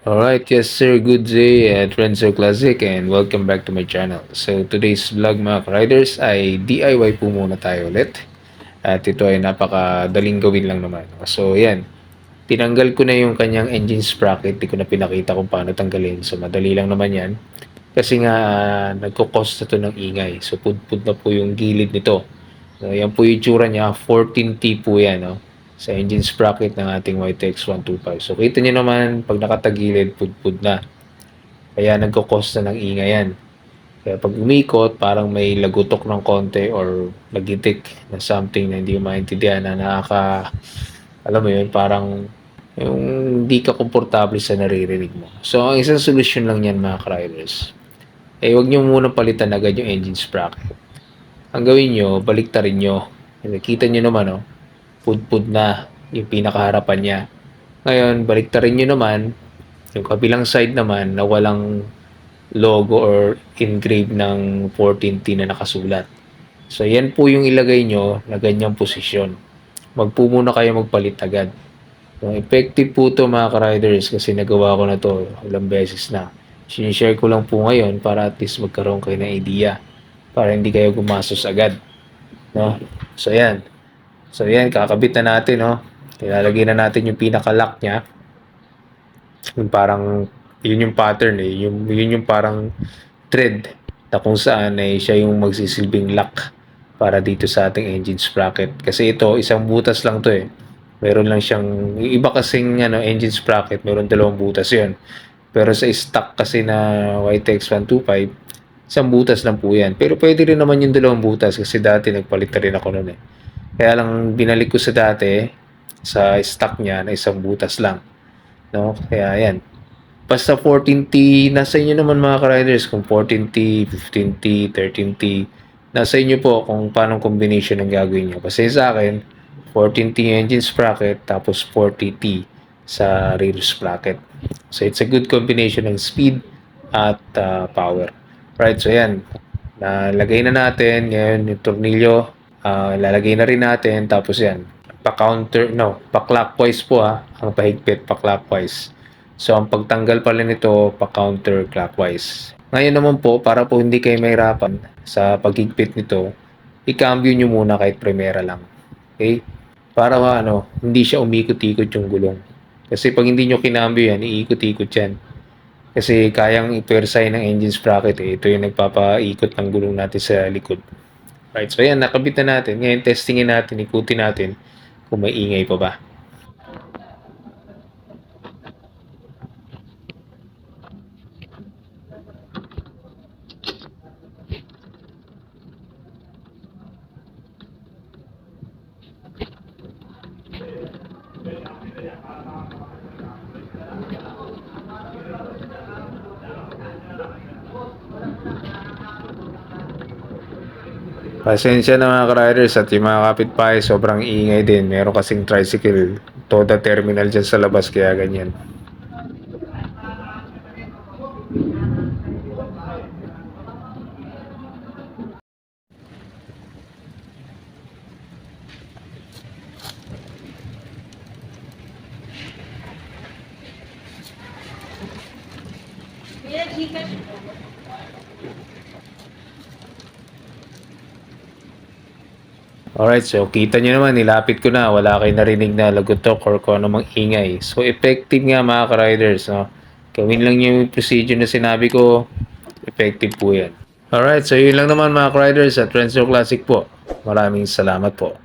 Alright, yes sir, good day at Renzo Classic and welcome back to my channel. So today's vlog mga riders ay DIY po muna tayo ulit. At ito ay napakadaling gawin lang naman. So yan, tinanggal ko na yung kanyang engine sprocket. Di ko na pinakita kung paano tanggalin. So madali lang naman yan. Kasi nga uh, nagkukos na to ng ingay. So pudpud na po yung gilid nito. So yan po yung tsura niya, 14T po yan. No? Sa engine sprocket ng ating YTX 125. So kita nyo naman, pag nakatagilid, pudpud na. Kaya nagkakos na ng ingay yan. Kaya pag umikot, parang may lagutok ng konti or nagitik na something na hindi mo maintindihan na nakaka, alam mo yun, parang yung hindi ka komportable sa naririnig mo. So, ang isang solusyon lang yan mga riders eh wag nyo muna palitan agad yung engine sprocket. Ang gawin nyo, baliktarin nyo. Nakita nyo naman, oh, pudpud na yung pinakaharapan niya. Ngayon, baliktarin nyo naman, yung kabilang side naman na walang logo or engrave ng 14T na nakasulat. So, yan po yung ilagay nyo na ganyang posisyon. Magpo muna kayo magpalit agad. Yung effective po to mga ka-riders kasi nagawa ko na to ilang beses na. Sinishare ko lang po ngayon para at least magkaroon kayo ng idea para hindi kayo gumasos agad. No? So, yan. So, yan, kakabit na natin, no? Ilalagay na natin yung pinaka-lock niya. Yung parang, yun yung pattern, eh. Yung, yun yung parang thread na kung saan eh, siya yung magsisilbing lock para dito sa ating engine sprocket. Kasi ito, isang butas lang to eh. Meron lang siyang, iba kasing ano, engine sprocket, meron dalawang butas yun. Pero sa stock kasi na YTX 125, isang butas lang po yan. Pero pwede rin naman yung dalawang butas kasi dati nagpalit na rin ako noon eh. Kaya lang binalik ko sa dati sa stock niya na isang butas lang. No? Kaya yan. Basta 14T, nasa inyo naman mga ka-riders kung 14T, 15T, 13T. Nasa inyo po kung paano combination ang gagawin nyo. Kasi sa akin, 14T engine sprocket tapos 40T sa rear sprocket. So it's a good combination ng speed at uh, power. Right, so yan. Nalagay na natin ngayon yung tornilyo uh, lalagay na rin natin tapos yan pa-counter no pa-clockwise po ha ang pahigpit pa-clockwise so ang pagtanggal pala nito pa-counter clockwise ngayon naman po para po hindi kayo mahirapan sa paghigpit nito i-cambio nyo muna kahit primera lang okay para ano hindi siya umikot-ikot yung gulong kasi pag hindi nyo kinambyo yan iikot-ikot yan kasi kayang ipersay ng engine sprocket eh. Ito yung nagpapaikot ng gulong natin sa likod. Right, so ayan, nakabit na natin. Ngayon, testingin natin, ikutin natin kung may ingay pa ba. Pasensya na mga riders at yung mga kapitbahay sobrang ingay din. Meron kasing tricycle, toda terminal dyan sa labas kaya ganyan. Kuya, Gcash po. Alright, so kita nyo naman, nilapit ko na. Wala kayo narinig na lagutok or kung anumang ingay. So, effective nga mga ka-riders. No? Gawin lang yung procedure na sinabi ko. Effective po yan. Alright, so yun lang naman mga ka-riders at Renzo Classic po. Maraming salamat po.